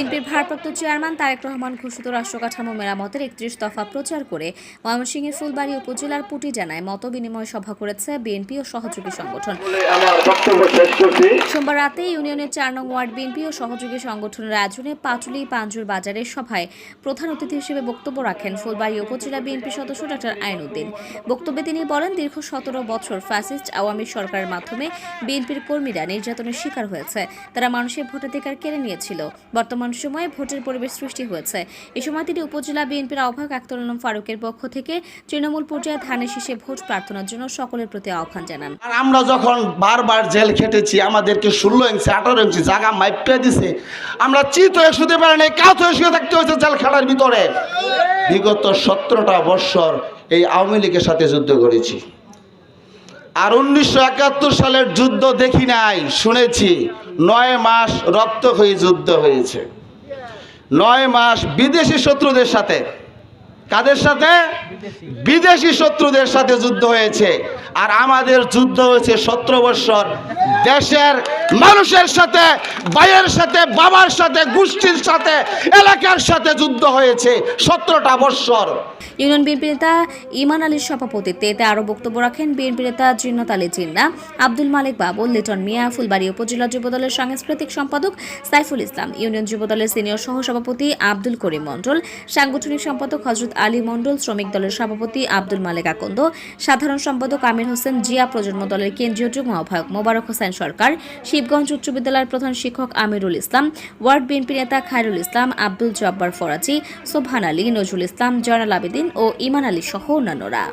বিএনপির ভারপ্রাপ্ত চেয়ারম্যান তারেক রহমান ঘোষিত রাষ্ট্রকাঠামো মেরামতের একত্রিশ দফা প্রচার করে ময়মনসিংহের ফুলবাড়ি উপজেলার পুটিজানায় মত বিনিময় সভা করেছে বিএনপি ও সহযোগী সংগঠন। সোমবার রাতে ইউনিয়নের চার নং ওয়ার্ড বিএনপি ও সহযোগী সংগঠনের আয়োজনে পাটুলি পাঞ্জুর বাজারের সভায় প্রধান অতিথি হিসেবে বক্তব্য রাখেন ফুলবাড়ি উপজেলা বিএনপি সদস্য ডক্টর আইনুদ্দিন বক্তব্যে তিনি বলেন, দীর্ঘ সতেরো বছর ফ্যাসিস্ট আওয়ামী সরকারের মাধ্যমে বিএনপির কর্মীরা নির্যাতনের শিকার হয়েছে। তারা মানুষের ভোটাধিকার কেড়ে নিয়েছিল। বর্তমান সময়ে ভোটের পরিবেশ সৃষ্টি হয়েছে। এ সময় তিনি উপজেলা বিএনপির আহ্বায়ক আক্তার আলম ফারুকের পক্ষ থেকে তৃণমূল পর্যায়ে ধানের শীষে ভোট প্রার্থনার জন্য সকলের প্রতি আহ্বান জানান। আমরা যখন বারবার জেল খেটেছি, আমাদেরকে ষোলো ইঞ্চি, আঠারো ইঞ্চি জায়গা মাইপে দিছে। আমরা চিত হয়ে শুতে পারি নাই, কাত হয়ে শুয়ে থাকতে হয়েছে জেল খেলার ভিতরে। বিগত সতেরোটা বৎসর এই আওয়ামী লীগের সাথে যুদ্ধ করেছি। আর উনিশশো একাত্তর সালের যুদ্ধ দেখি নাই, শুনেছি, নয় মাস রক্ত হয়ে যুদ্ধ হয়েছে। নয় মাস বিদেশি শত্রুদের সাথে কাদের সাথে? বিদেশি শত্রুদের সাথে যুদ্ধ হয়েছে। আর আমাদের যুদ্ধ হয়েছে সতেরো বৎসর দেশের মানুষের সাথে, ভাইয়ের সাথে, বাবার সাথে, গোষ্ঠীর সাথে, এলাকার সাথে যুদ্ধ হয়েছে সতেরোটা বৎসর ইউনিয়ন বিএনপি নেতা ইমান আলীর সভাপতিত্বে এতে আরও বক্তব্য রাখেন বিএনপি নেতা জিন্নত আলী জিন্না, আব্দুল মালিক বাবুল, লিটন মিয়া, ফুলবাড়ী উপজেলা যুবদলের সাংস্কৃতিক সম্পাদক সাইফুল ইসলাম, ইউনিয়ন যুবদলের সিনিয়র সহসভাপতি আব্দুল করিম মণ্ডল, সাংগঠনিক সম্পাদক হজরত আলী মন্ডল শ্রমিক দলের সভাপতি আব্দুল মালিক আকন্দ, সাধারণ সম্পাদক আমির হোসেন জিয়া, প্রজন্ম দলের কেন্দ্রীয় যুগ্ম আহ্বায়ক মোবারক হোসেন সরকার, শিবগঞ্জ উচ্চ বিদ্যালয়ের প্রধান শিক্ষক আমিরুল ইসলাম, ওয়ার্ড বিএনপি নেতা খায়রুল ইসলাম, আব্দুল জব্বার ফরাজি সোভান আলী, নজরুল ইসলাম, জয়নাল আবেদিন ও ইমান আলী সহ অন্যান্যরা।